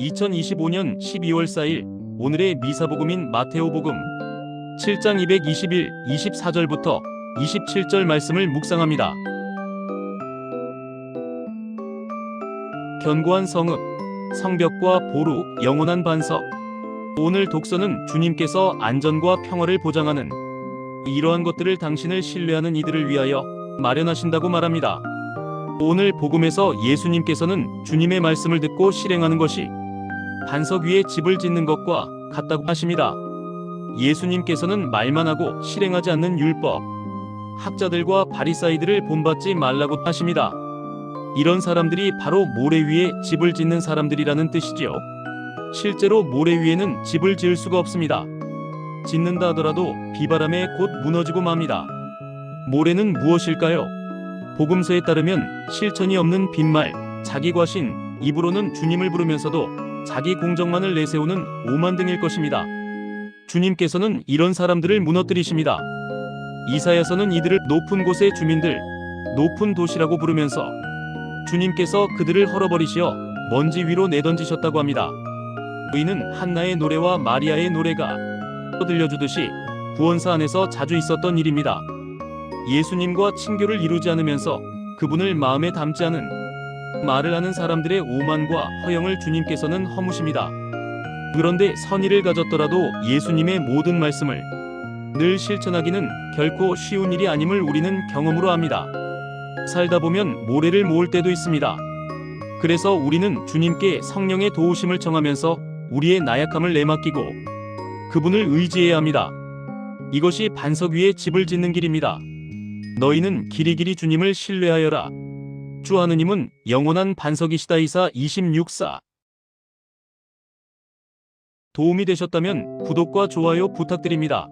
2025년 12월 4일 오늘의 미사복음인 마테오복음 7장 221, 24절부터 27절 말씀을 묵상합니다. 견고한 성읍, 성벽과 보루, 영원한 반석. 오늘 독서는 주님께서 안전과 평화를 보장하는 이러한 것들을 당신을 신뢰하는 이들을 위하여 마련하신다고 말합니다. 오늘 복음에서 예수님께서는 주님의 말씀을 듣고 실행하는 것이 반석 위에 집을 짓는 것과 같다고 하십니다. 예수님께서는 말만 하고 실행하지 않는 율법, 학자들과 바리사이들을 본받지 말라고 하십니다. 이런 사람들이 바로 모래 위에 집을 짓는 사람들이라는 뜻이지요. 실제로 모래 위에는 집을 지을 수가 없습니다. 짓는다 하더라도 비바람에 곧 무너지고 맙니다. 모래는 무엇일까요? 복음서에 따르면 실천이 없는 빈말, 자기 과신, 입으로는 주님을 부르면서도 자기 공정만을 내세우는 오만 등일 것입니다. 주님께서는 이런 사람들을 무너뜨리십니다. 이사야서는 이들을 높은 곳의 주민들, 높은 도시라고 부르면서 주님께서 그들을 헐어버리시어 먼지 위로 내던지셨다고 합니다. 의는 한나의 노래와 마리아의 노래가 들려주듯이 구원사 안에서 자주 있었던 일입니다. 예수님과 친교를 이루지 않으면서 그분을 마음에 담지 않은 말을 하는 사람들의 오만과 허영을 주님께서는 허무십니다. 그런데 선의를 가졌더라도 예수님의 모든 말씀을 늘 실천하기는 결코 쉬운 일이 아님을 우리는 경험으로 압니다. 살다 보면 모래를 모을 때도 있습니다. 그래서 우리는 주님께 성령의 도우심을 청하면서 우리의 나약함을 내맡기고 그분을 의지해야 합니다. 이것이 반석 위에 집을 짓는 길입니다. 너희는 길이 길이 주님을 신뢰하여라. 주 하느님은 영원한 반석이시다 이사 26사 도움이 되셨다면 구독과 좋아요 부탁드립니다.